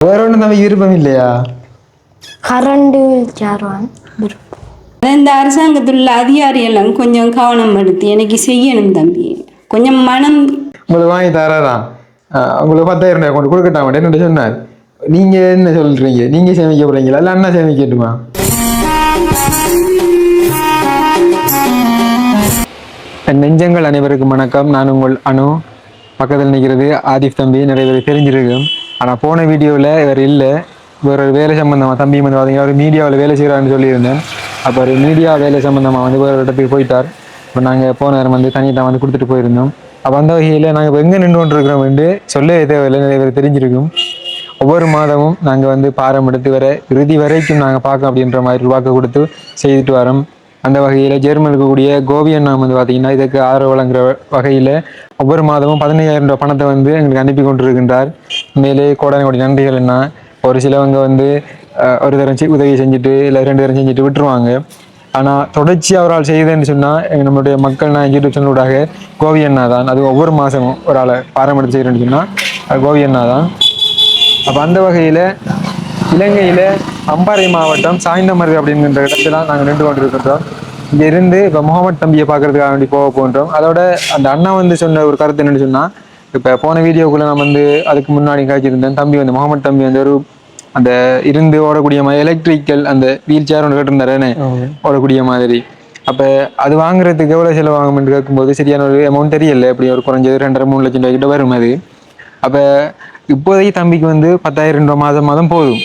வேற ஒன்றும் தம்பி விருப்பம் இல்லையா கரண்டு சேருவான் அதான் இந்த அரசாங்கத்தில் உள்ள அதிகாரி எல்லாம் கொஞ்சம் கவனம் எடுத்து எனக்கு செய்யணும் தம்பி கொஞ்சம் மனம் உங்களுக்கு வாங்கி தராதான் உங்களுக்கு பத்தாயிரம் ரூபாய் கொண்டு கொடுக்கட்டாம என்ன சொன்னார் நீங்க என்ன சொல்றீங்க நீங்க சேமிக்க போறீங்களா இல்ல அண்ணா சேமிக்கட்டுமா நெஞ்சங்கள் அனைவருக்கும் வணக்கம் நான் உங்கள் அனு பக்கத்தில் நிற்கிறது ஆதிப் தம்பி நிறைய பேர் தெரிஞ்சிருக்கும் ஆனால் போன வீடியோவில் இவர் இல்லை. இவர் வேலை சம்பந்தமாக தம்பி வந்து பார்த்தீங்கன்னா ஒரு மீடியாவில் வேலை செய்கிறான்னு சொல்லியிருந்தேன். அப்போ ஒரு மீடியா வேலை சம்பந்தமாக வந்து வேறு இடத்துக்கு போயிட்டார். இப்போ நாங்கள் போன நேரம் வந்து தனியாக வந்து கொடுத்துட்டு போயிருந்தோம். அப்போ அந்த வகையில் நாங்கள் இப்போ எங்கே நின்று கொண்டிருக்கிறோம் என்று சொல்லவே தேவையில்லை. நிறைய பேர் தெரிஞ்சிருக்கும். ஒவ்வொரு மாதமும் நாங்கள் வந்து பாரம் எடுத்து வர இறுதி வரைக்கும் நாங்கள் பார்க்க அப்படின்ற மாதிரி ரூபாக்கு கொடுத்து செய்துட்டு வரோம். அந்த வகையில் ஜெர்மன் இருக்கக்கூடிய கோவியன் அண்ணா வந்து பார்த்தீங்கன்னா இதுக்கு ஆதரவு வழங்குற வகையில் ஒவ்வொரு மாதமும் பதினையாயிரம் ரூபாய் பணத்தை வந்து எங்களுக்கு அனுப்பி கொண்டிருக்கின்றார். மேலே கோடான கோடி நன்றிகள் என்ன ஒரு சிலவங்க வந்து ஒரு தரம் உதவி செஞ்சுட்டு இல்லை ரெண்டு தரம் செஞ்சுட்டு விட்டுருவாங்க. ஆனால் தொடர்ச்சி அவரால் செய்யுதுன்னு சொன்னால் நம்மளுடைய மக்கள் நான் யூடியூப் சேனலூடாக கோவி அண்ணா தான். அது ஒவ்வொரு மாதமும் ஒரு ஆளை பாரம்பரியம் செய்கிறேன்னு சொன்னால் அது கோவி அண்ணா தான். அப்போ அந்த வகையில் இலங்கையில் அம்பாறை மாவட்டம் சாய்ந்தமருது அப்படிங்கிற இடத்துல நாங்கள் நின்று கொண்டிருக்கின்றோம். இங்க இருந்து இப்போ முகமது தம்பியை பார்க்கறதுக்காக வேண்டி போக போன்றோம் அதோட அந்த அண்ணா வந்து சொன்ன ஒரு கருத்து என்னன்னு சொன்னால் இப்போ போன வீடியோக்குள்ள நான் வந்து அதுக்கு முன்னாடி காய்ச்சிருந்தேன் தம்பி வந்து முகமது தம்பி வந்து ஒரு அந்த இருந்து ஓடக்கூடிய மாதிரி எலக்ட்ரிக்கல் அந்த வீல் சேர் ஒன்று கேட்டிருந்தாரேனே ஓடக்கூடிய மாதிரி. அப்போ அது வாங்குறதுக்கு எவ்வளோ செலவாகும்னு கேட்கும்போது சரியான ஒரு அமௌண்ட் தெரியல. எப்படி ஒரு குறைஞ்சது ரெண்டரை மூணு லட்சம் ரூபாய் கிட்ட வரும் அது. அப்போ இப்போதைக்கு தம்பிக்கு வந்து பத்தாயிரம் ரூபாய் மாதம் மாதம் போதும்.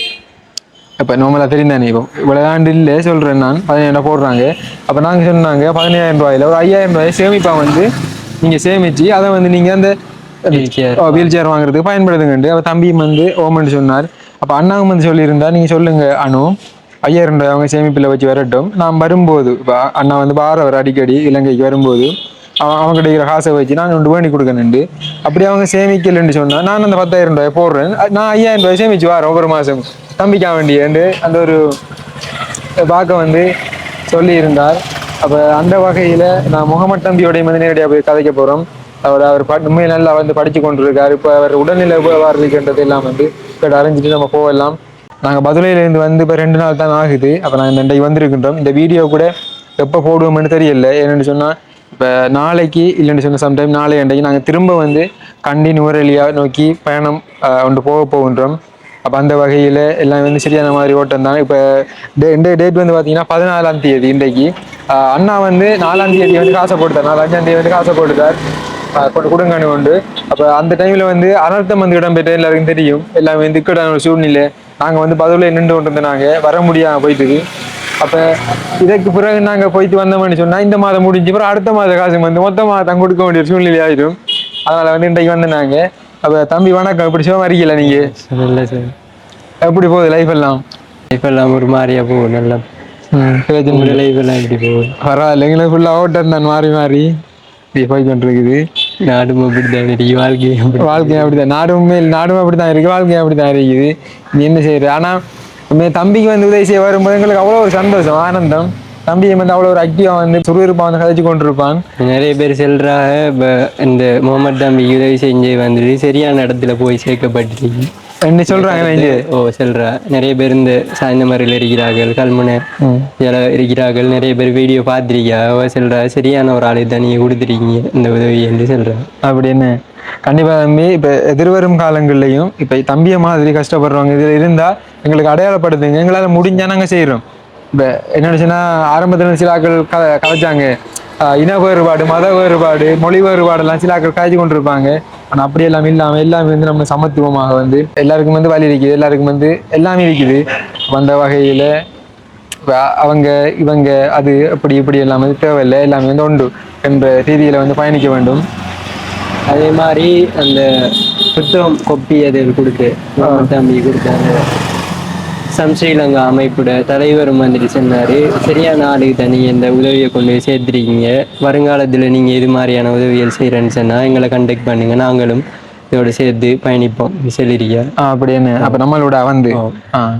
இப்போ நார்மலாக தெரிந்தானே இப்போ விளையாண்டு இல்லை சொல்கிறேன் நான். பதினாயிரம் போடுறாங்க. அப்போ நாங்கள் சொன்னாங்க பதினாயிரம் ரூபாயில ஒரு ஐயாயிரம் ரூபாய் சேமிப்பா வந்து நீங்கள் சேமிச்சு அதை வந்து நீங்கள் அந்த வீல் சேர் வாங்குறதுக்கு பயன்படுத்துங்கண்டு. அப்போ தம்பியும் வந்து ஓமன் சொன்னார். அப்போ அண்ணாவும் வந்து சொல்லியிருந்தா நீங்கள் சொல்லுங்க அனு. ஐயாயிரம் ரூபாய் அவங்க சேமிப்பில் வச்சு வரட்டும். நான் வரும்போது இப்போ அண்ணா வந்து வாரவர் அடிக்கடி இலங்கைக்கு வரும்போது அவன் அவங்க கிடைக்கிற காசை வச்சு நான் ஒன்று வேண்டி கொடுக்கணுண்டு. அப்படி அவங்க சேமிக்கலைன்னு சொன்னா நான் அந்த பத்தாயிரம் ரூபாய் போடுறேன். நான் ஐயாயிரம் ரூபாய் சேமிச்சு வரேன் ஒவ்வொரு மாதம் தம்பிக்கா என்று அந்த ஒரு பார்க்க வந்து சொல்லியிருந்தார். அப்போ அந்த வகையில் நான் முகமது தம்பியோடைய வந்து நேரடியாக போய் கதைக்க போகிறோம் அவர் அவர் ப உண்மையை நல்லா வந்து படித்து கொண்டிருக்கார். இப்போ அவர் உடல்நிலை எவ்வாறு இருக்கின்றது எல்லாம் வந்து இப்போ அறிஞ்சிட்டு நம்ம போகலாம். நாங்கள் பதுளையிலேருந்து வந்து இப்போ ரெண்டு நாள் தான் ஆகுது. அப்போ நாங்கள் இன்றைக்கு வந்திருக்கின்றோம். இந்த வீடியோ கூட எப்போ போடுவோம்னு தெரியல. என்னென்னு சொன்னால் இப்போ நாளைக்கு இல்லைன்னு சொன்ன சம்டைம் நாளை அன்றைக்கு நாங்கள் திரும்ப வந்து கண்டி நுவரெலியா நோக்கி பயணம் ஒன்று போக போகின்றோம். அப்போ அந்த வகையில் எல்லாம் வந்து சரியான மாதிரி ஓட்டம் தான். இப்போ டே இந்த டேட் வந்து பார்த்தீங்கன்னா பதினாலாம் தேதி இன்றைக்கு. அண்ணா வந்து நாலாம் தேதி வந்து காசை போட்டுத்தார் நாலு அஞ்சாம் தேதி வந்து காசை போட்டுத்தார் கொண்டு கொடுங்கன்னு உண்டு. அப்போ அந்த டைமில் வந்து அனர்த்தம் வந்து இடம்பெற்ற எல்லாருக்கும் தெரியும். எல்லாமே வந்து இக்கடான சூழ்நிலை. நாங்கள் வந்து பதவியில் நின்று கொண்டு இருந்தோம் நாங்கள் வர முடியாமல் போயிட்டுது. அப்போ இதற்கு பிறகு நாங்கள் போயிட்டு வந்தோம்னு சொன்னால் இந்த மாதம் முடிஞ்சு அப்புறம் அடுத்த மாத காசு வந்து மொத்தமாக தான் கொடுக்க வேண்டிய ஒரு சூழ்நிலை ஆயிடும். அதனால் வந்து இன்றைக்கு வந்து நாங்கள் அப்போ தம்பி வணக்கம். இப்படி சிவம் அறிக்கல நீங்கள் நல்ல சார். எப்படி போகுது லைஃப் எல்லாம்? லைஃப் எல்லாம் ஒரு மாதிரியா போகும் நல்லா லைஃப் எல்லாம் எப்படி போகும் பரவாயில்ல. எங்களுக்கு ஃபுல்லாக ஓட்டம் தான் மாறி மாறி. இப்படி போய் கொண்டிருக்குது நாடும் அப்படிதான் இருக்கு. வாழ்க்கையும் அப்படி வாழ்க்கை அப்படிதான் நாடும் நாடும் அப்படிதான் இருக்கு. வாழ்க்கையும் அப்படிதான் இருக்குது. நீ என்ன செய்யற? ஆனா தம்பிக்கு வந்து உதவி செய்ய வரும்போது எங்களுக்கு அவ்வளோ ஒரு சந்தோஷம் ஆனந்தம். தம்பியை வந்து அவ்வளோ ஒரு ஆக்டிவாக வந்து சுறுவிறுப்பாக வந்து கதைச்சு கொண்டிருப்பான். நிறைய பேர் செல்றாங்க இப்போ இந்த முகமது தம்பிக்கு உதவி செஞ்சு வந்துட்டு சரியான இடத்துல போய் சேர்க்கப்பட்டிருக்கு என்ன சொல்றாங்க நீங்க ஓ செல்றா. நிறைய பேர் இந்த சாய்ந்தமரில் இருக்கிறார்கள் கல்முனை இருக்கிறார்கள். நிறைய பேர் வீடியோ பார்த்துருக்கா. அவ செல்றா சரியான ஒரு ஆளு தான் நீங்கள் கொடுத்துருக்கீங்க இந்த உதவி என்று சொல்றா. அப்படின்னு கண்டிப்பா தம்பி இப்ப எதிர்வரும் காலங்கள்லயும் இப்ப தம்பிய மாதிரி கஷ்டப்படுறவங்க இதுல இருந்தா எங்களுக்கு அடையாளப்படுத்துங்க. எங்களால முடிஞ்சா நாங்க செய்யறோம் இப்ப என்ன சொன்னா ஆரம்பத்துல சில ஆட்கள் க கதைச்சாங்க இன வேறுபாடு மத வேறுபாடு மொழி வேறுபாடு எல்லாம் சில ஆட்கள் காய்ச்சி கொண்டிருப்பாங்க. ஆனா அப்படி எல்லாம் இல்லாம எல்லாமே வந்து நம்ம சமத்துவமாக வந்து எல்லாருக்கும் வந்து வழி இருக்குது எல்லாருக்கும் வந்து எல்லாமே இருக்குது. அந்த வகையில அவங்க இவங்க அது அப்படி இப்படி எல்லாம் வந்து தேவையில்லை. எல்லாமே வந்து உண்டு என்ற ரீதியில வந்து பயணிக்க வேண்டும். அதே மாதிரி அந்த புத்தகம் கொப்பி அது கொடுத்து தம்பி கொடுத்தாங்க சம் ஸ்ரீலங்கா அமைப்போட தலைவர் வந்துட்டு சொன்னாரு. சரியான ஆளுக்கு தான் இந்த உதவியை கொண்டு போய் சேர்த்துருக்கீங்க? வருங்காலத்துல நீங்க இது மாதிரியான உதவிகள் செய்யறேன்னு சொன்னா எங்களை கண்டெக்ட் பண்ணுங்க. நாங்களும் இதோட சேர்த்து பயணிப்போம். சொல்லிருக்கியா? அப்படின்னு அப்ப நம்மளோட வந்து ஆ.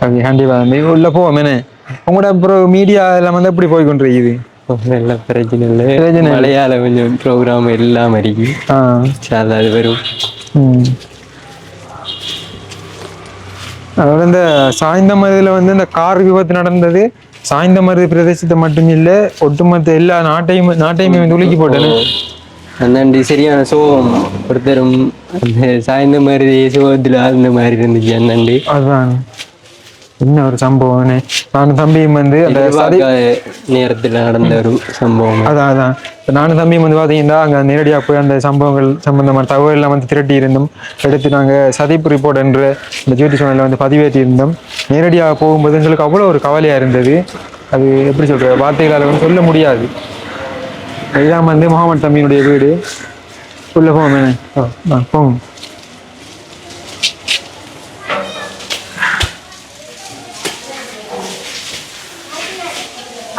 ஓகே கண்டிப்பா தம்பி உள்ள போவோம் என்ன? உங்களோட அப்புறம் மீடியா எல்லாம் வந்து எப்படி போய் கொண்டிருக்குது நல்ல பிரச்சனை இல்லை. பிரச்சனை. மலையாள கொஞ்சம் ப்ரோக்ராம் இல்லாம இருக்கு. ஆ. அது வரும். ம். அதோட இந்த சாய்ந்தமருதில் வந்து இந்த கார் விபத்து நடந்தது. சாய்ந்தமருது பிரதேசத்தை மட்டும் இல்லை ஒட்டுமொத்த எல்லா நாட்டையும் நாட்டையுமே வந்து உலுக்கி போட்டேன் அந்தாண்டி சரியான சோகம் ஒருத்தரும் அந்த சாய்ந்த மாதிரி சோகத்தில் ஆழ்ந்த மாதிரி இருந்துச்சு அந்தாண்டி அதுதான் என்ன ஒரு சம்பவம். நானும் தம்பியும் வந்து அந்த நேரத்தில் நடந்த ஒரு சம்பவம். அதான் அதான். நானும் தம்பியும் வந்து பார்த்தீங்கன்னா அங்கே நேரடியாக போய் அந்த சம்பவங்கள் சம்பந்தமான தகவல் எல்லாம் வந்து திரட்டி இருந்தோம் எடுத்து நாங்கள் சதிப்பு ரிப்போர்ட் என்ற இந்த ஜோதி சேனலில் வந்து பதிவேற்றி இருந்தோம் நேரடியாக போகும்போது எங்களுக்கு அவ்வளோ ஒரு கவலையாக இருந்தது. அது எப்படி சொல்ற வார்த்தைகளால் வந்து சொல்ல முடியாது. இதான் வந்து முகமது தம்பியினுடைய வீடு. உள்ள போவோமே ஆ போங்க.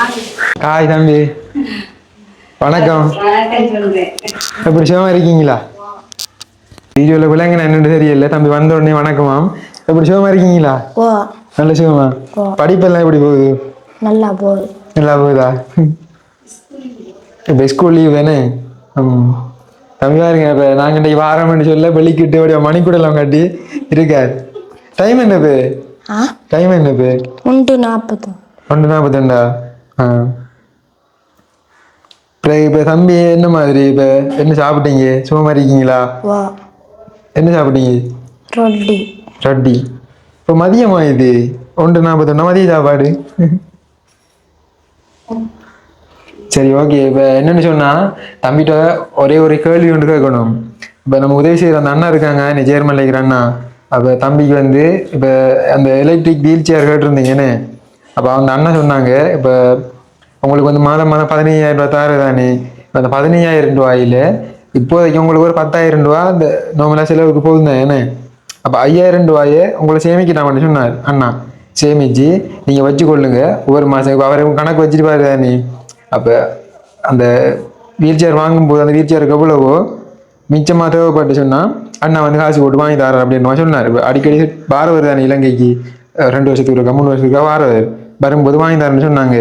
ஹாய் தம்பி. வணக்கம். எப்படி சுகமா இருக்கீங்களா? வீடியோவில் விலங்கு என்னன்னு தெரியல. தம்பி வந்த உடனே வணக்கமாம். எப்படி சுகமா இருக்கீங்களா? நல்ல சுகமா? படிப்பெல்லாம் எப்படி போகுது? நல்லா போகுது. நல்லா போகுதா? இப்போ ஸ்கூல் லீவ் தானே? ம். தம்பி பாருங்க இப்போ நாங்கள் இன்றைக்கி வாரம்னு சொல்ல வெளிக்கிட்டு அப்படியே மணிக்கூடலாம் கட்டி இருக்கார். டைம் என்ன பே ஆ? டைம் என்ன பே உண்டு நாற்பது. ஒன்று நாற்பத்தண்டா ஆ இப்போ இப்போ தம்பி என்ன மாதிரி? இப்போ என்ன சாப்பிட்டீங்க? சும்மா இருக்கீங்களா? ஓ என்ன சாப்பிட்டீங்க? ரொட்டி. ரொட்டி. இப்போ மதியமா இது? ஒன்று நாற்பத்தொன்னா. மதிய சாப்பாடு. சரி ஓகே. இப்போ என்னன்னு சொன்னா தம்பிகிட்ட ஒரே ஒரு கேள்வி ஒன்று கேட்கணும். இப்போ நம்ம உதவி செய்கிற அந்த அண்ணா இருக்காங்க நீ ஜேர்மன்ல இருக்கிற அண்ணா. அப்போ தம்பிக்கு வந்து இப்போ அந்த எலக்ட்ரிக் வீல் சேர் கேட்டிருந்தீங்கன்னு அப்போ அந்த அண்ணா சொன்னாங்க இப்போ உங்களுக்கு வந்து மாதம் மாதம் பதினையாயிரம் ரூபா தாரு தானே இப்போ அந்த பதினையாயிரம் ரூபாயில் இப்போதைக்கு உங்களுக்கு ஒரு பத்தாயிரம் ரூபா அந்த நார்மலாக செலவுக்கு போகுது என்ன? அப்போ ஐயாயிரம் ரூபாயை உங்களை சேமிக்கிட்டாங்கன்னு சொன்னார் அண்ணா. சேமிச்சு நீங்கள் வச்சுக்கொள்ளுங்க. ஒவ்வொரு மாதம் இப்போ அவர் கணக்கு வச்சிருப்பாரு தானே அப்போ அந்த வீல் சேர் வாங்கும்போது அந்த வீல் சேருக்கு எவ்வளவோ மிச்சமாக தேவைப்பட்டு சொன்னால் அண்ணா வந்து காசு போட்டு வாங்கி தரார் அப்படின்னு சொன்னார். இப்போ அடிக்கடி வாரவர் தானே இலங்கைக்கு ரெண்டு வருஷத்துக்கு இருக்கா மூணு வருஷத்துக்கு வாரவர். வரும்போது வாங்கி தரேன்னு சொன்னாங்க.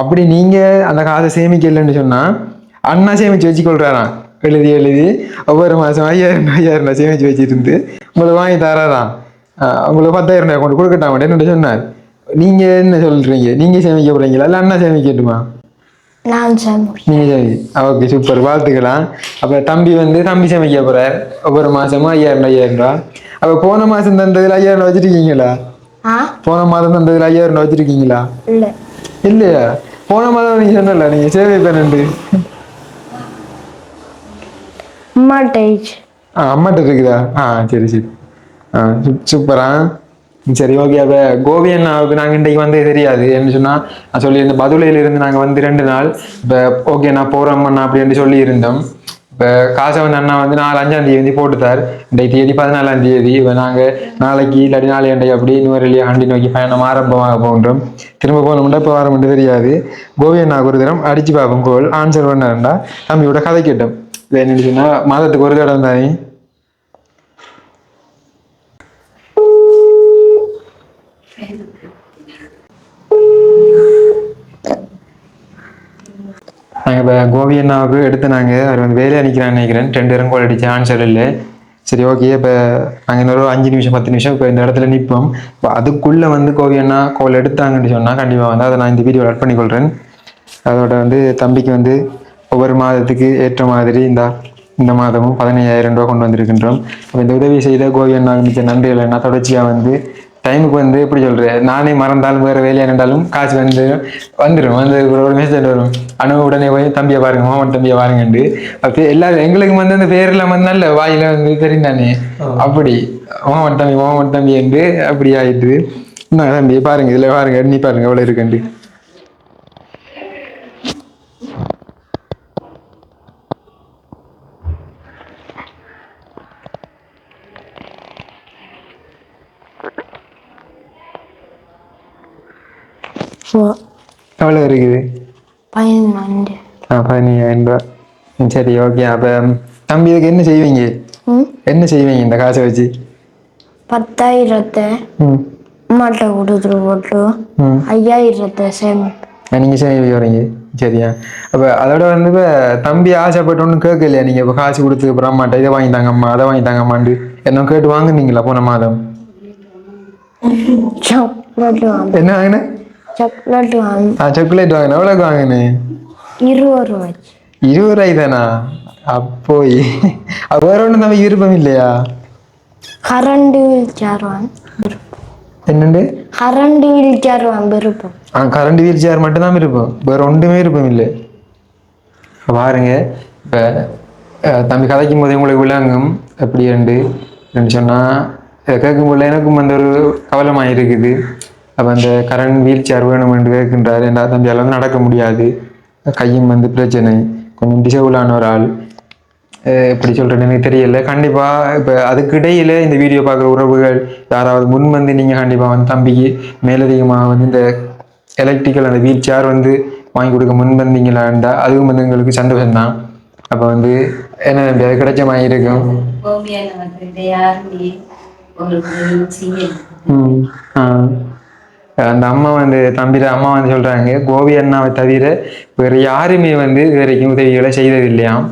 அப்படி நீங்கள் அந்த காசை சேமிக்கலைன்னு சொன்னால் அண்ணா சேமித்து வச்சுக்கொள்றாராம். எழுதி எழுதி ஒவ்வொரு மாதம் ஐயாயிரம் ஐயாயிரம் ரூபாய் சேமித்து வச்சிருந்து உங்களுக்கு வாங்கி தராராம். உங்களுக்கு பத்தாயிரம் ரூபாய் கொண்டு கொடுக்கட்டாம் என்ன சொன்னார். நீங்கள் என்ன சொல்கிறீங்க நீங்கள் சேமிக்க போகிறீங்களா இல்லை அண்ணா சேமிக்கட்டுமா நான் சாமி ஓகே சூப்பர் வாழ்த்துக்கலாம் அப்ப தம்பி வந்து தம்பி சமைக்க போறார். ஒவ்வொரு மாசமும் ஐயாயிரம் ஐயாயிரம் ரூபா அப்ப போன மாசம் தந்ததுல ஐயாயிரம் ரூபா வச்சிருக்கீங்களா? போன மாதம் தந்ததுல ஐயாயிரம் ரூபா வச்சிருக்கீங்களா? இல்லை. இல்லையா. போன மாதம் நீங்க சொன்னல நீங்க சேவை பண்ணு ஆ அம்மாட்ட இருக்குதா? ஆ சரி சரி. ஆ சூப்பரா. சரி ஓகே அப்போ கோபி அண்ணாவுக்கு நாங்கள் இன்றைக்கு வந்தே தெரியாது. என்ன சொன்னால் நான் சொல்லியிருந்தேன் பதுளையில இருந்து நாங்கள் வந்து ரெண்டு நாள். இப்போ ஓகே நான் போகிறோம் அண்ணா அப்படின்னு சொல்லியிருந்தோம். இப்போ காசவன் அண்ணா வந்து நாலு அஞ்சாம் தேதி வந்து போட்டுத்தார் இன்றைக்கு தேதி பதினாலாம் தேதி. இப்போ நாங்கள் நாளைக்கு இல்லாட்டி நாளை அண்டை அப்படி இன்னொரு இல்லையா ஹண்டி நோக்கி பயணம் ஆரம்பமாக போன்றோம் திரும்ப போகணும்னா இப்போ வர மட்டும் தெரியாது. கோவி அண்ணா ஒரு தரம் அடிச்சு பார்ப்போம் கோல். ஆன்சர் பண்ணாருண்டா தம்பியோட கதை கேட்டோம். இது என்ன சொன்னால் மாதத்துக்கு ஒரு தடம் தானே? நாங்கள் இப்போ கோபி அண்ணாவுக்கு எடுத்து நாங்கள் அவர் வந்து வேலையை நிற்கிறான்னு நினைக்கிறேன். ரெண்டு பேரும் கோல் அடிச்சு ஆன்சர் இல்லை. சரி ஓகே இப்போ நாங்கள் இன்னொரு அஞ்சு நிமிஷம் பத்து நிமிஷம் இப்போ இந்த இடத்துல நிற்போம் இப்போ அதுக்குள்ளே வந்து கோபி அண்ணா கோல் எடுத்தாங்கன்னு சொன்னால் கண்டிப்பாக வந்து அதை நான் இந்த வீடியோ ஆட் பண்ணிக்கொள்கிறேன் அதோட வந்து தம்பிக்கு வந்து ஒவ்வொரு மாதத்துக்கு ஏற்ற மாதிரி இந்த இந்த மாதமும் பதினையாயிரம் ரூபா கொண்டு வந்திருக்கின்றோம். அப்போ இந்த உதவி செய்த கோவி அண்ணாவுக்கு மிச்ச நன்றிகள் என்ன தொடர்ச்சியாக வந்து டைமுக்கு வந்து எப்படி சொல்கிறேன் நானே மறந்தாலும் வேறு வேலையாக இருந்தாலும் காசு வந்து வந்துடும் வந்து ஒரு மெசேஜ் வரும் அனு உடனே போய் தம்பியை பாருங்க மாமன் தம்பியை பாருங்கண்டு அப்போ எல்லாரும் எங்களுக்கு வந்து அந்த பேரெல்லாம் வந்து நல்ல வாயில வந்து தெரிந்தானே அப்படி மாமன் தம்பி மாமன் தம்பி என்று அப்படி ஆயிட்டு இன்னும் தம்பி பாருங்க இதில் பாருங்க எண்ணி பாருங்க எவ்வளோ இருக்குண்டு எவ்வளோ இருக்குது? பதினொன்று ஆ பதினையாயிரம் ரூபா. சரி ஓகே அப்போ தம்பி இதுக்கு என்ன செய்வீங்க? என்ன செய்வீங்க இந்த காசை வச்சு? பத்தாயிரத்தை அம்மாட்ட கொடுத்துட்டு போட்டு. ஐயாயிரத்தை சேமிப்பு நீங்கள் சேமிக்க வரீங்க. சரியா. அப்போ அதோட வந்து இப்போ தம்பி ஆசைப்பட்டு ஒன்றும் கேட்கலையா நீங்கள் இப்போ காசு கொடுத்து அப்புறம் அம்மாட்ட இதை வாங்கி தாங்க அம்மா அதை வாங்கி தாங்க அம்மாண்டு என்ன கேட்டு வாங்குனீங்களா போன மாதம்? என்ன வாங்கினேன் சாக்லேட் வாங்க ஆ சாக்லேட் வாங்கினேன் எவ்வளோக்கு வாங்கினேன் இருபது ரூபாய்க்கு இருபது ரூபாய் தானா? அப்போய். அப்ப வேற ஒன்றும் தம்பி விருப்பம் இல்லையா? கரண்ட் வீல் சேர் வாங்க என்னண்டு? கரண்ட் வீல் சேர் வாங்க விருப்பம். ஆ கரண்ட் வீல் சேர் மட்டும்தான் விருப்பம். வேற ஒன்றுமே விருப்பம் இல்லை. பாருங்க இப்போ தம்பி கதைக்கும் போது உங்களுக்கு விளங்கும். எப்படி ரெண்டு? ரெண்டு சொன்னால் கேட்கும்போது எனக்கும் அந்த ஒரு கவலமாக இருக்குது அப்போ அந்த கரண்ட் வீல் சேர் வேணும் என்று கேட்கின்றார். என்ன தம்பியால் வந்து நடக்க முடியாது. கையும் வந்து பிரச்சனை. கொஞ்சம் டிசபிளான ஒரு ஆள். எப்படி சொல்கிறேன்னு எனக்கு தெரியல. கண்டிப்பாக இப்போ அதுக்கு இடையில இந்த வீடியோ பார்க்குற உறவுகள் யாராவது முன் வந்து நீங்கள் கண்டிப்பாக வந்து தம்பிக்கு மேலதிகமாக வந்து இந்த எலக்ட்ரிக்கல் அந்த வீல் சேர் வந்து வாங்கி கொடுக்க முன் வந்தீங்களாண்டா அதுவும் வந்து எங்களுக்கு சந்தோஷம் தான் அப்போ வந்து என்ன தம்பி அது கிடைச்ச மாதிரி இருக்கும். ம் ஆ. அந்த அம்மா வந்து தம்பிர அம்மா வந்து சொல்கிறாங்க கோபி அண்ணாவை தவிர வேறு யாருமே வந்து இது வரைக்கும் உதவிகளை செய்ததில்லையாம்.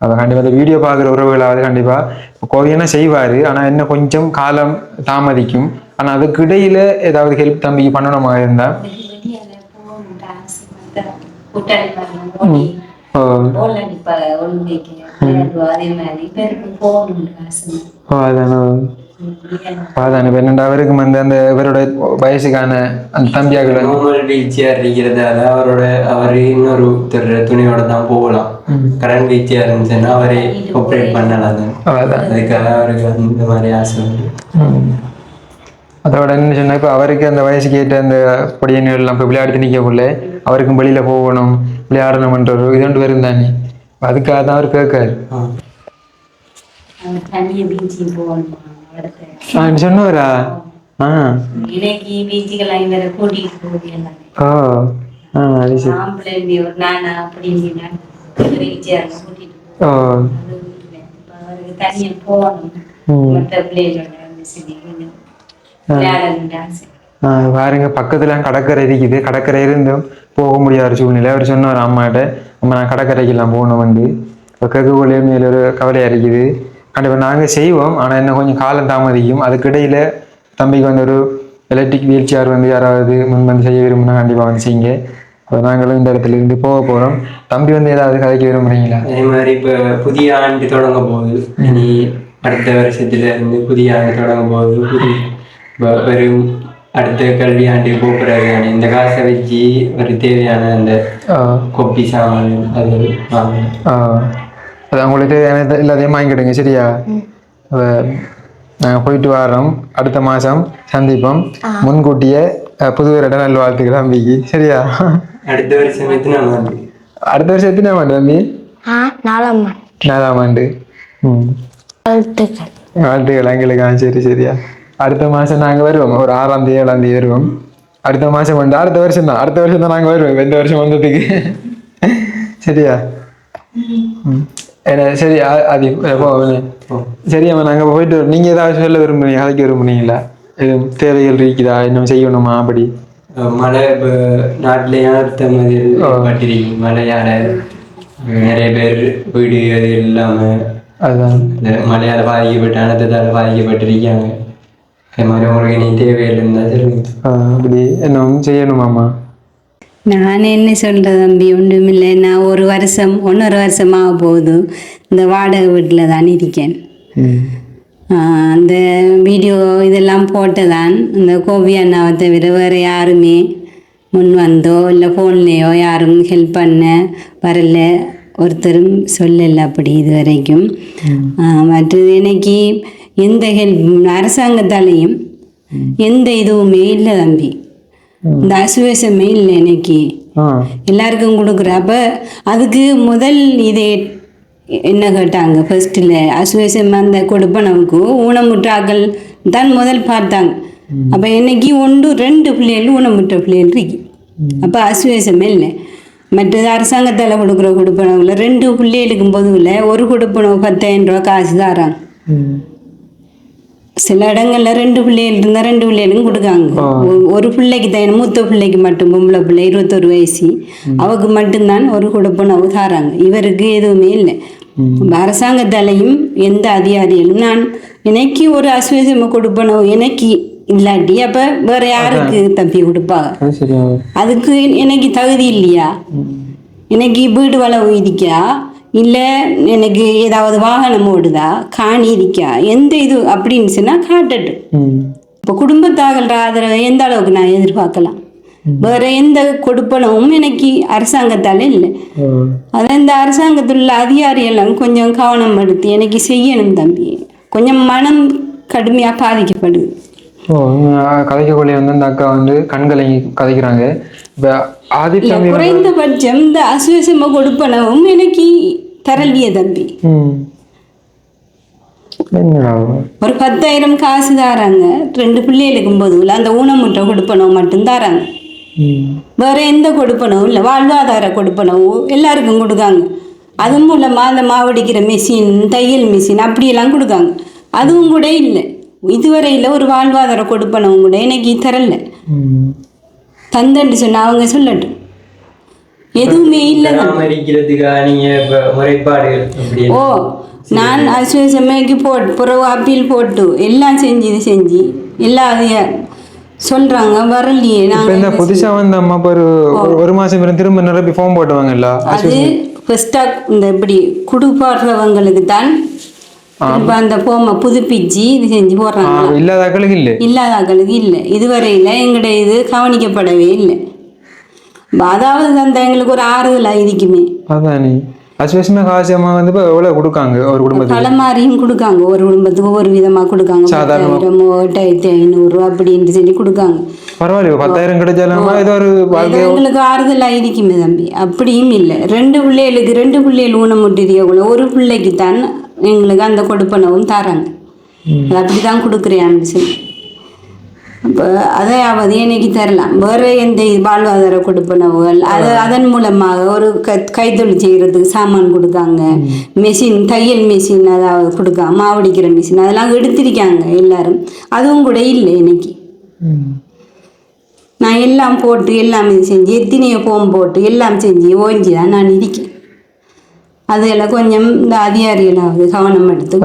அவள் கண்டிப்பாக அந்த வீடியோ பார்க்குற உறவுகளாவது கண்டிப்பாக கோபி அண்ணா செய்வார். ஆனால் என்ன கொஞ்சம் காலம் தாமதிக்கும். ஆனால் அதுக்கு இடையில ஏதாவது ஹெல்ப் தம்பிக்கு பண்ணணுமா இருந்தால் ஓ அதானோ? அதான் அவருக்கு வந்து அந்த இவரோட வயசுக்கான அந்த நார்மல் வீல் சேர் இருக்கிறதால அவரோட அவர் இன்னொரு ஒருத்தர் துணியோட தான் போகலாம். கரண்ட் சேர் இருந்துச்சுன்னா அவரே ஆப்ரேட் பண்ணலாம் தான் அதான் அதுக்காக அவருக்கு அந்த மாதிரி ஆசை உண்டு. அதோட என்ன சொன்னா இப்போ அவருக்கு அந்த வயசுக்கு ஏற்ற அந்த பொடியன்கள் எல்லாம் இப்போ விளையாடுத்து நிற்கக்குள்ள அவருக்கும் வெளியில் போகணும் விளையாடணும்ன்ற ஒரு இது ஒன்று வரும் தானே. அதுக்காக தான் அவர் கேட்காரு. சொன்னவரா? இன்னைக்கு பீச்சுக்கெல்லாம் இவரை கூட்டிட்டு போகுது எல்லாமே ஓ ஆ அது சரி. ஆம்பளை ஒரு நானா அப்படின்னு கூட்டிட்டு ஓ. அவருக்கு தனியா போகணும். மற்ற பிள்ளைகளோட பாருங்க பக்கத்துல கடற்கரை இருக்குது. கடற்கரை இருந்தும் போக முடியாத சூழ்நிலை. அவர் சொன்னார் அம்மாட்ட அம்மா நான் கடற்கரைக்கெல்லாம் போகணும் வந்து. இப்போ கேட்கக்குள்ளே மேல ஒரு கவலையாக இருக்குது. கண்டிப்பாக நாங்கள் செய்வோம் ஆனால் என்ன கொஞ்சம் காலம் தாமதிக்கும். அதுக்கிடையில் தம்பிக்கு வந்து ஒரு எலக்ட்ரிக் வீல் சேர் வந்து யாராவது முன் வந்து செய்ய விரும்பினா கண்டிப்பாக வந்து செய்யுங்க. அப்போ நாங்களும் இந்த இடத்துல இருந்து போக போகிறோம் தம்பி வந்து ஏதாவது கதைக்க விரும்புறீங்களா அதே மாதிரி இப்போ புதிய ஆண்டு தொடங்க போகுது. இனி அடுத்த வருஷத்துல இருந்து புதிய ஆண்டு தொடங்க போகுது. புதிய இப்போ வெறும் அடுத்த கல்வி ஆண்டு போக்குறாங்க இந்த காசை வச்சு ஒரு தேவையான அந்த கொப்பி சாமான் அது வாங்கணும். ஆ. அது உங்களுக்கு எனக்கு எல்லாத்தையும் வாங்கிக்கிடுங்க சரியா? நாங்கள் போயிட்டு வரோம். அடுத்த மாதம் சந்திப்போம். முன்கூட்டியே புது வருட நல் வாழ்த்துக்கள் தம்பிக்கு சரியா? அடுத்த வருஷம் அடுத்த வருஷம் எத்தனை ஆண்டு தம்பி? ஆ நாலாம் ஆண்டு. நாலாம் ஆண்டு. ம். வாழ்த்துக்கள். வாழ்த்துக்கள் எங்களுக்கு. ஆ சரி சரியா. அடுத்த மாதம் நாங்கள் வருவோம். ஒரு ஆறாம் தேதி ஏழாம் தேதி வருவோம். அடுத்த மாதம் வந்து அடுத்த வருஷம் தான். அடுத்த வருஷம் தான் நாங்கள் வருவோம். இந்த வருஷம் வந்ததுக்கு. சரியா? ம். என்ன சரி ஆதி போ சரியாம்மா நாங்கள் போயிட்டு வரோம். நீங்க ஏதாவது சொல்ல விரும்புறீங்க கதைக்க விரும்புறீங்களா? எதுவும் தேவைகள் இருக்குதா? இன்னும் செய்யணுமா அப்படி? மழை இப்போ நாட்டிலேயே அடுத்த மாதிரி பட்டிருக்கு மழையால நிறைய பேர் வீடு அது இல்லாமல் அதுதான் இந்த மழையால் பாதிக்கப்பட்டு அனர்த்தத்தால் பாதிக்கப்பட்டிருக்காங்க. அது மாதிரி உங்களுக்கு தேவையில்லைன்னு சொல்லுங்க? ஆ, அப்படி இன்னும் செய்யணுமாம்மா? நான் என்ன சொல்கிறது தம்பி ஒன்றுமில்லை. நான் ஒரு வருஷம் ஒன்றரை வருஷமாக போகுது. இந்த வாடகை வீட்டில் தான் இருக்கேன். அந்த வீடியோ இதெல்லாம் போட்டதான் இந்த கோபி அண்ணாவை தவிர வேறு யாருமே முன் வந்தோ இல்லை ஃபோன்லேயோ யாரும் ஹெல்ப் பண்ண வரல. ஒருத்தரும் சொல்லலை அப்படி இது வரைக்கும். மற்றது எனக்கு எந்த ஹெல்ப் அரசாங்கத்தாலேயும் எந்த இதுவுமே இல்லை தம்பி. இந்த அசுவேசமே இல்லை எனக்கு ஆ. எல்லாருக்கும் கொடுக்குற அப்போ அதுக்கு முதல் இது என்ன கேட்டாங்க? ஃபர்ஸ்ட்டில் அசுவேசம் அந்த கொடுப்பனவுக்கு ஊனமுற்றாக்கள் தான் முதல் பார்த்தாங்க. அப்போ என்னைக்கு ஒன்று ரெண்டு பிள்ளைகள் ஊனமுற்ற பிள்ளைகள் இருக்கு. அப்போ அசுவேசமே இல்லை மற்றது அரசாங்கத்தால் கொடுக்குற கொடுப்பனவுல ரெண்டு பிள்ளைகளுக்கும் பொதுவில் ஒரு கொடுப்பனவு பத்தாயிரம் ரூபா காசு தராங்க. சில இடங்கள்ல ரெண்டு பிள்ளைகள் இருந்தால் ரெண்டு பிள்ளைகளும் கொடுக்காங்க. ஒரு பிள்ளைக்கு தான் மூத்த பிள்ளைக்கு மட்டும் பொம்பளை பிள்ளை இருபத்தொரு வயசு. அவக்கு மட்டும்தான் ஒரு கொடுப்பனவு தாராங்க இவருக்கு எதுவுமே இல்லை. அரசாங்கத்தாலையும் எந்த அதிகாரிகளும் நான் எனக்கு ஒரு அசுவேசம கொடுப்பனவு எனக்கு இல்லாட்டி அப்ப வேற யாருக்கு தம்பி கொடுப்பாங்க அதுக்கு எனக்கு தகுதி இல்லையா? எனக்கு வீடு வளவு இருக்கா இல்லை எனக்கு ஏதாவது வாகனம் ஓடுதா? காணி இருக்கா? எந்த இது அப்படின்னு சொன்னால் காட்டட்டும். ம். இப்போ குடும்பத்தாகல்ற ஆதரவை எந்த அளவுக்கு நான் எதிர்பார்க்கலாம்? வேற எந்த கொடுப்பனவும் எனக்கு அரசாங்கத்தால் இல்லை. அதான் இந்த அரசாங்கத்தில் உள்ள அதிகாரியெல்லாம் கொஞ்சம் கவனம் எடுத்து எனக்கு செய்யணும் தம்பி. கொஞ்சம் மனம் கடுமையாக பாதிக்கப்படுது. கதைக்கக்கூடிய வந்து அந்த அக்கா வந்து கண்களை கதைக்கிறாங்க. இப்போ குறைந்தபட்சம் இந்த அசுவசம கொடுப்பனவும் எனக்கு தரலிய தம்பி. ஒரு பத்தாயிரம் காசு தாராங்க. ரெண்டு பிள்ளைகளுக்கும் போதுல அந்த ஊனமுற்ற கொடுப்பனவு மட்டும் தாராங்க. வேற எந்த கொடுப்பனவும் இல்லை வாழ்வாதார கொடுப்பனவு எல்லாருக்கும் கொடுக்காங்க. அது மூலமா அந்த மாவடிக்கிற மிஷின் தையல் மிஷின் அப்படியெல்லாம் கொடுக்காங்க. அதுவும் கூட இல்லை. இதுவரையில் ஒரு வாழ்வாதார கொடுப்பனவும் கூட எனக்கு தரல. தந்தன்னு சொன்னா அவங்க சொல்லட்டும். எதுவுமே இல்லை. நீங்க ஓ நான் அசுவசமைக்கு போட்டு புறவு அப்பீல் போட்டு எல்லாம் செஞ்சு இது செஞ்சு எல்லா அதிக- சொல்றாங்க வரலையே. இப்போ நாங்கள் இந்த புதுசா வந்த அம்மா ஒரு ஒரு- மாசம் பிறகு திரும்ப நிரப்பி ஃபார்ம் போட்டுவாங்கல்ல அது ஃபஸ்ட்டாக இந்த இப்படி குடுப்பாடுறவங்களுக்கு தான் இப்போ அந்த போமை புதுப்பிச்சு இது செஞ்சு போடுறாங்க இல்லாத ஆக்களுக்கு இல்லை. இல்லாதாக்களுக்கு இல்லை. இதுவரையில் எங்களுடைய இது கவனிக்கப்படவே இல்லை. அதாவது அந்த எங்களுக்கு ஒரு ஆறுதலாக இருக்குமே அதானே. அசுவசமே காசு அம்மா வந்து இப்போ எவ்வளோ கொடுக்காங்க ஒரு குடும்பத்துக்கு? தலைமாரியும் கொடுக்காங்க. ஒரு குடும்பத்துக்கு ஒரு விதமாக கொடுக்காங்க. சாதாரணமா. எட்டாயிரத்தி ஐநூறு அப்படின்ட்டு சொல்லி கொடுக்காங்க. பரவாயில்ல பத்தாயிரம் கிடைச்சாலும் ஏதோ ஒரு எங்களுக்கு ஆறுதலாக இருக்குமே தம்பி. அப்படியும் இல்லை. ரெண்டு பிள்ளைகளுக்கு ரெண்டு பிள்ளைகள் ஊனமுட்டியக்குள்ள ஒரு பிள்ளைக்கு தான் எங்களுக்கு அந்த கொடுப்பனவும் தராங்க. அது அப்படி தான் கொடுக்குறேன் சொல்லி. அப்போ அதையாவது எனக்கு தரலாம். வேறு எந்த வாழ்வாதார கொடுப்பனவுகள் அது அதன் மூலமாக ஒரு க கைத்தொழில் செய்கிறதுக்கு சாமான் கொடுக்காங்க மெஷின் தையல் மெஷின் அதாவது கொடுக்காங்க மாவடிக்கிற மிஷின் அதெல்லாம் எடுத்திருக்காங்க எல்லாரும். அதுவும் கூட இல்லை இன்னைக்கு. நான் எல்லாம் போட்டு எல்லாம் செஞ்சு எத்தனையோ போம் போட்டு எல்லாம் செஞ்சு ஓஞ்சி தான் நான் இருக்கேன். அதெல்லாம் கொஞ்சம் இந்த அதிகாரிகளாவது கவனம் எடுத்து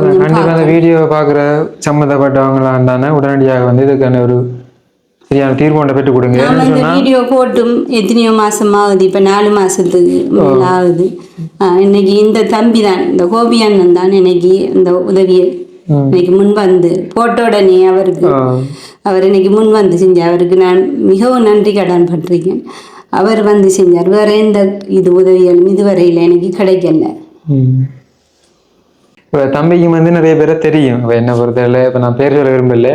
அந்த வீடியோ பார்க்குற சம்மந்தப்பட்டவங்களா இருந்தானே உடனடியாக வந்து இதுக்கான ஒரு சரியான தீர்வு ஒன்றை பெற்றுக் கொடுங்க இந்த வீடியோ போட்டும் எத்தனையோ மாசம் ஆகுது இப்போ நாலு மாசத்துக்கு மேல ஆகுது இன்னைக்கு இந்த தம்பி தான் இந்த கோபி அண்ணன் தான் இன்னைக்கு இந்த உதவியை. இன்னைக்கு முன் வந்து போட்ட உடனே அவருக்கு. அவர் இன்னைக்கு முன் வந்து செஞ்சார் அவருக்கு நான் மிகவும் நன்றி கடன் பட்டிருக்கேன் அவர் வந்து செஞ்சார். வேற எந்த இது உதவிகளும் இதுவரையில் எனக்கு கிடைக்கல. இப்போ தம்பிக்கு வந்து நிறைய பேரை தெரியும். இப்போ என்ன பொறுத்தவரை இப்போ நான் பேர் சொல்ல விரும்பல.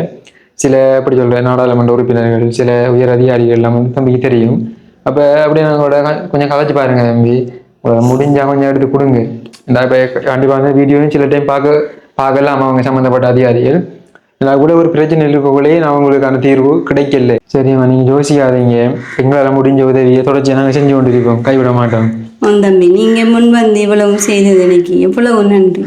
சில எப்படி சொல்கிறேன் நாடாளுமன்ற உறுப்பினர்கள் சில உயர் அதிகாரிகள் எல்லாம் வந்து தம்பிக்கு தெரியும். அப்போ அப்படியே நாங்களோட கொஞ்சம் கதைச்சு பாருங்க தம்பி. முடிஞ்சா கொஞ்சம் எடுத்து கொடுங்க. இந்த இப்போ கண்டிப்பாக வந்து வீடியோவும் சில டைம் பார்க்க பார்க்கலாம். அவங்க சம்மந்தப்பட்ட அதிகாரிகள். நான் கூட ஒரு பிரச்சனை இருக்கக்குள்ளேயே நான் உங்களுக்கான தீர்வு கிடைக்கல. சரிம்மா நீங்கள் யோசிக்காதீங்க. எங்களால் முடிஞ்ச உதவியை தொடர்ச்சி நாங்கள் செஞ்சு கொண்டிருக்கோம். கைவிட மாட்டோம். உன் தம்பி நீங்க முன் வந்து இவ்வளவு செய்தது எனக்கு எவ்வளவு நன்றி.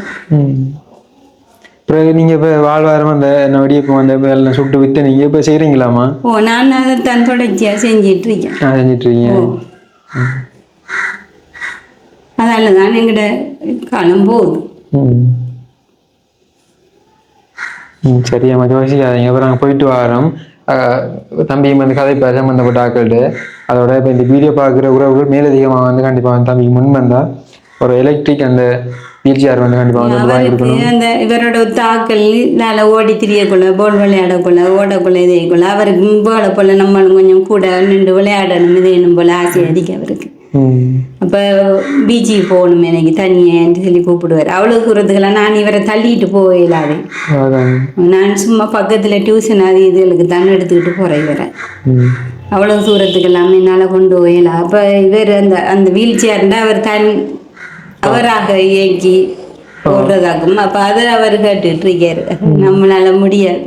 பிறகு நீங்க இப்ப வாழ்வாரம் அந்த என்ன வெடியப்பம் அந்த வேலை சுட்டு வித்து நீங்க இப்ப செய்றீங்களாமா ஓ நான் அதைத்தான் தொடர்ச்சியாக செஞ்சிட்டு இருக்கேன். நான் செஞ்சிட்டு இருக்கீங்க அதால தான் எங்கிட்ட காலம் போகுது. சரியாம்மா யோசிக்காதீங்க அப்புறம் நாங்கள் போயிட்டு வரோம். தம்பியும் வந்து கதை பேச சம்மந்தப்பட்ட ஆக்கள்கிட்ட அதோட இப்போ இந்த வீடியோ பார்க்குற உறவுகள் மேலதிகமாக வந்து கண்டிப்பாக வந்து தம்பிக்கு முன் வந்தா ஒரு எலக்ட்ரிக் அந்த வீல் சேர் வந்து கண்டிப்பாக வந்து வாங்கி அவருக்கு கொடுக்கணும். அந்த இவரோட தாக்கல் நால ஓடி திரியக்குள்ள பால் விளையாடக்குள்ள ஓடக்குள்ள இதேக்குள்ள அவருக்கு போல போல நம்மளும் கொஞ்சம் கூட நின்று விளையாடணும் இதேனும் போல ஆசை அதிகம் அவருக்கு. அப்போ பீச்சுக்கு போகணும் எனக்கு தனியேன்னு சொல்லி கூப்பிடுவார். அவ்வளோ தூரத்துக்கெல்லாம் நான் இவரை தள்ளிட்டு போயிடாதே நான் சும்மா பக்கத்தில் டியூஷன் அது இதுகளுக்கு தான் எடுத்துக்கிட்டு போகிறேன் இவரை. ம். அவ்வளோ தூரத்துக்கெல்லாம் என்னால் கொண்டு போயிடலாம் அப்போ இவர் அந்த அந்த வீல் சேர்ண்டா அவர் தன் அவராக இயக்கி போடுறதாக்கும் அப்போ அதை அவர் கேட்டுட்டு இருக்காரு. நம்மளால முடியாது.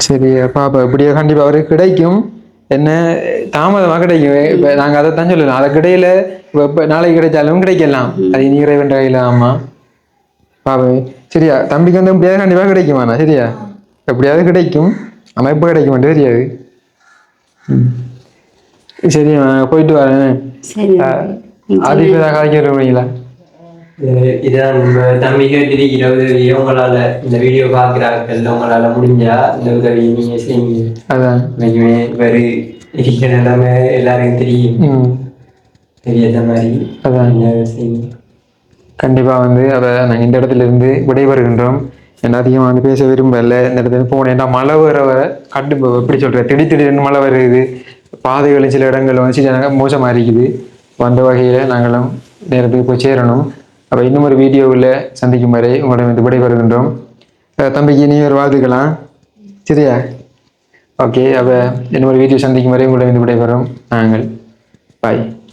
சரி பாப்பா இப்படியே கண்டிப்பா அவருக்கு கிடைக்கும். என்ன தாமதமாக கிடைக்கும். இப்ப நாங்க அதை தான் சொல்லலாம் அதுக்கு இடையில இப்ப இப்ப நாளைக்கு கிடைச்சாலும் கிடைக்கலாம். அது நீ இறைவன் கையில ஆமா. பாப்பா சரியா. தம்பிக்கு வந்து எப்படியாவது கண்டிப்பா கிடைக்குமாண்ணா சரியா? எப்படியாவது கிடைக்கும். ஆனா எப்போ கிடைக்க மாட்டேன் தெரியாது நான் போயிட்டு வரேன். சரி கதைக்க விரும்புறீங்களா? இது- இதான் நம்ம தம்பி கேட்டிருக்கிற உதவி உங்களால இந்த வீடியோ பார்க்குறாங்க உங்களால முடிஞ்சா இந்த உதவி நீங்க செய்யுங்க. அதான். இன்னைக்குமே வேறு இருக்கிற நிலைமை எல்லாருக்கும் தெரியும். தெரியாத மாதிரி அதான். செய்யுங்க. கண்டிப்பாக வந்து அதை நாங்கள் இந்த இடத்துல இருந்து விடைபெறுகின்றோம். என்ன அதிகமாக வந்து பேச விரும்பல. இந்த இடத்துல போனேன் ஏன்னா மழை வர வர கட்டு எப்படி சொல்கிறேன் திடீர் திடீர்னு மழை வருது. பாதைகள் சில இடங்கள் வந்து மோசமாக இருக்குது. அந்த வகையில் நாங்களும் நேரத்துக்கு போய் சேரணும். அப்போ இன்னும் ஒரு வீடியோவில் சந்திக்கும் வரை உங்களிடம் வந்து விடைபெறுகின்றோம். அஹ் தம்பிக்கு நீ ஒரு வாழ்த்துக்கலாம் சரியா. ஓகே அப்போ இன்னும் ஒரு வீடியோ சந்திக்கும் வரை உங்களிடம் வந்து விடைபெறும் நாங்கள். பாய்